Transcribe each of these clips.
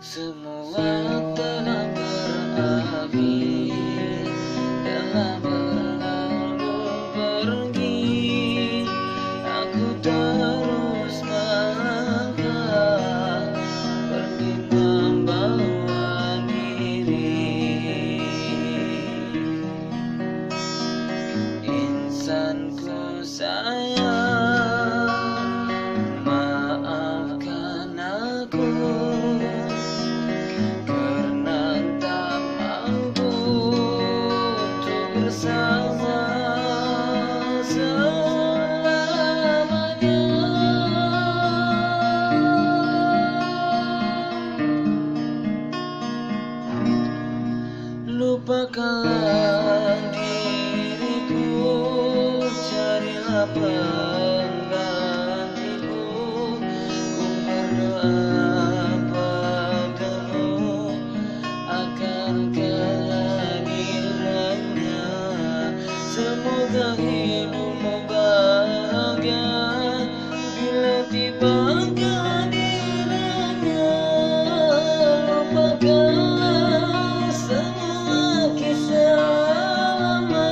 Semua telah berakhir dalam bersama Lupakan diriku carilah Semoga hidupmu bahagia Bila tiba kehadirannya Lupakanlah semua kisah lama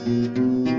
Biarkan